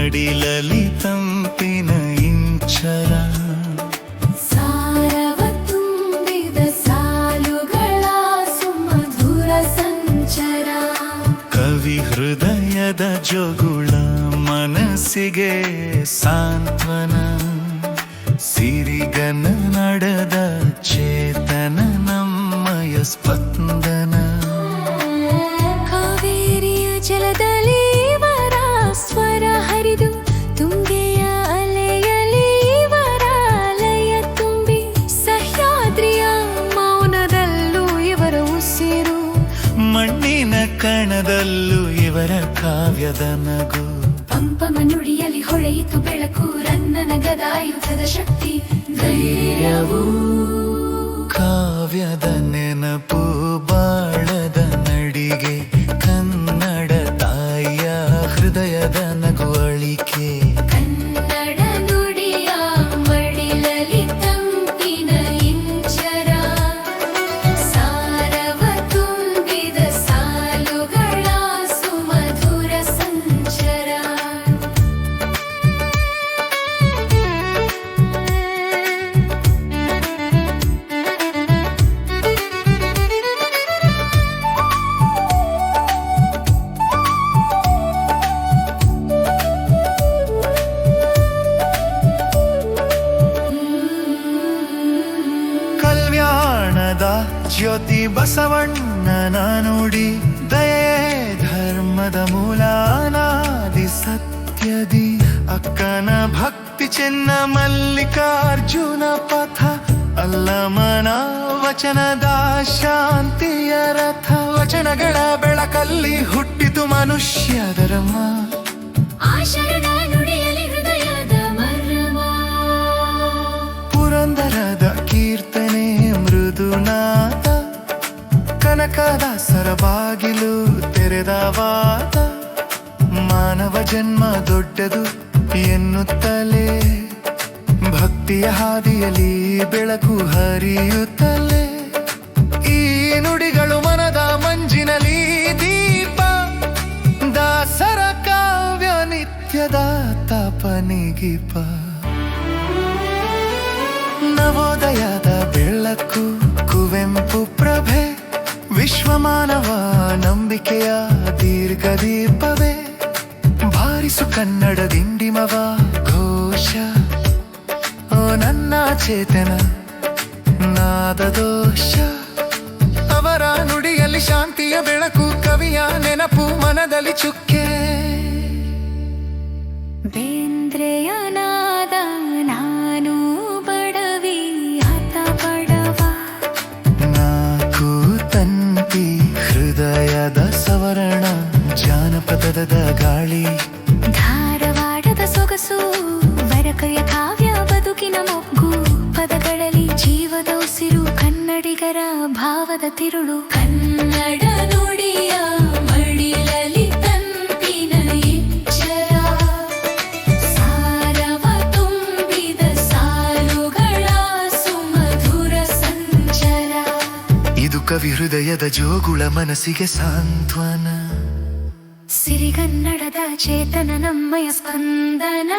ಮಡಿಲಲಿ ತಂಪಿನ ಇಂಚರ. ಸಾರವ ತುಂಬಿದ ಸಾಲುಗಳ ಸುಮಧುರ ಸಂಚರ. ಕವಿ ಹೃದಯದ ಜೋಗುಳ ಮನಸ್ಸಿಗೆ ಸಾಂತ್ವನ. ಸಿರಿಗನ ನಡೆದ ಚೇತನ ನಮ್ಮಯ ಮಣ್ಣಿನ ಕಣದಲ್ಲೂ ಇವರ ಕಾವ್ಯದ ನಗು. ಪಂಪನ ನುಡಿಯಲ್ಲಿ ಹೊಳೆಯಿತು ಬೆಳಕು ರನ್ನನ ಗದಾಯುಧದ ಶಕ್ತಿ. ಧೈರ್ಯವು ಕಾವ್ಯದ ಜ್ಯೋತಿ ಬಸವಣ್ಣನ ನುಡಿ ದಯೆ ಧರ್ಮದ ಮೂಲಾನಾದಿ ಸತ್ಯದಿ. ಅಕ್ಕನ ಭಕ್ತಿ ಚಿನ್ನ ಮಲ್ಲಿಕಾರ್ಜುನ ಪಥ ಅಲ್ಲಮನ ವಚನದ ಶಾಂತಿಯ ರಥ. ವಚನಗಳ ಬೆಳಕಲ್ಲಿ ಹುಟ್ಟಿತು ಮನುಷ್ಯ ಧರ್ಮ. ಕನಕದಾಸರ ಬಾಗಿಲು ತೆರೆದವಾದ ಮಾನವ ಜನ್ಮ ದೊಡ್ಡದು ಎನ್ನುತ್ತಲೇ. ಭಕ್ತಿಯ ಹಾದಿಯಲ್ಲಿ ಬೆಳಕು ಹರಿಯುತ್ತಲೇ. ಈ ನುಡಿಗಳು ಮನದ ಮಂಜಿನಲಿ ದೀಪ, ದಾಸರ ಕಾವ್ಯ ನಿತ್ಯದ ತಪನಿಗಿಪ ನವೋದಯದ ಬೆಳಕು ಕುವೆಂಪು ಪ್ರಭೆ ವಿಶ್ವಮಾನವ ನಂಬಿಕೆಯ ದೀರ್ಘ ದೀಪವೇ ಬಾರಿಸು ಕನ್ನಡ ದಿಂಡಿಮವ ಘೋಷ. ಓ, ನನ್ನ ಚೇತನ, ನಾದ ದೋಷ. ಅವರ ನುಡಿಯಲ್ಲಿ ಶಾಂತಿಯ ಬೆಳಕು, ಕವಿಯ ನೆನಪು, ಮನದಲ್ಲಿ ಚುಕ್ಕೆ. ಗಾಳಿ ಧಾರವಾಡದ ಸೊಗಸು ಬರಕಯ ಕಾವ್ಯ ಬದುಕಿನ ಮೊಗ್ಗು. ಪದಗಳಲ್ಲಿ ಜೀವದ ಉಸಿರು ಕನ್ನಡಿಗರ ಭಾವದ ತಿರುಳು. ಕನ್ನಡ ನುಡಿಯ ಮಡಿಲಲಿ ತಂಪಿನ ಎಚ್ಚರ. ಸಾರವ ತುಂಬಿದ ಸಾಲುಗಳ ಸುಮಧುರ ಸಂಚರ. ಇದು ಕವಿ ಹೃದಯದ ಜೋಗುಳ ಮನಸ್ಸಿಗೆ ಸಾಂತ್ವನ. ಸಿರಿಗನ್ನಡದ ಚೇತನ ನಮ್ಮಯ ಸ್ಪಂದನ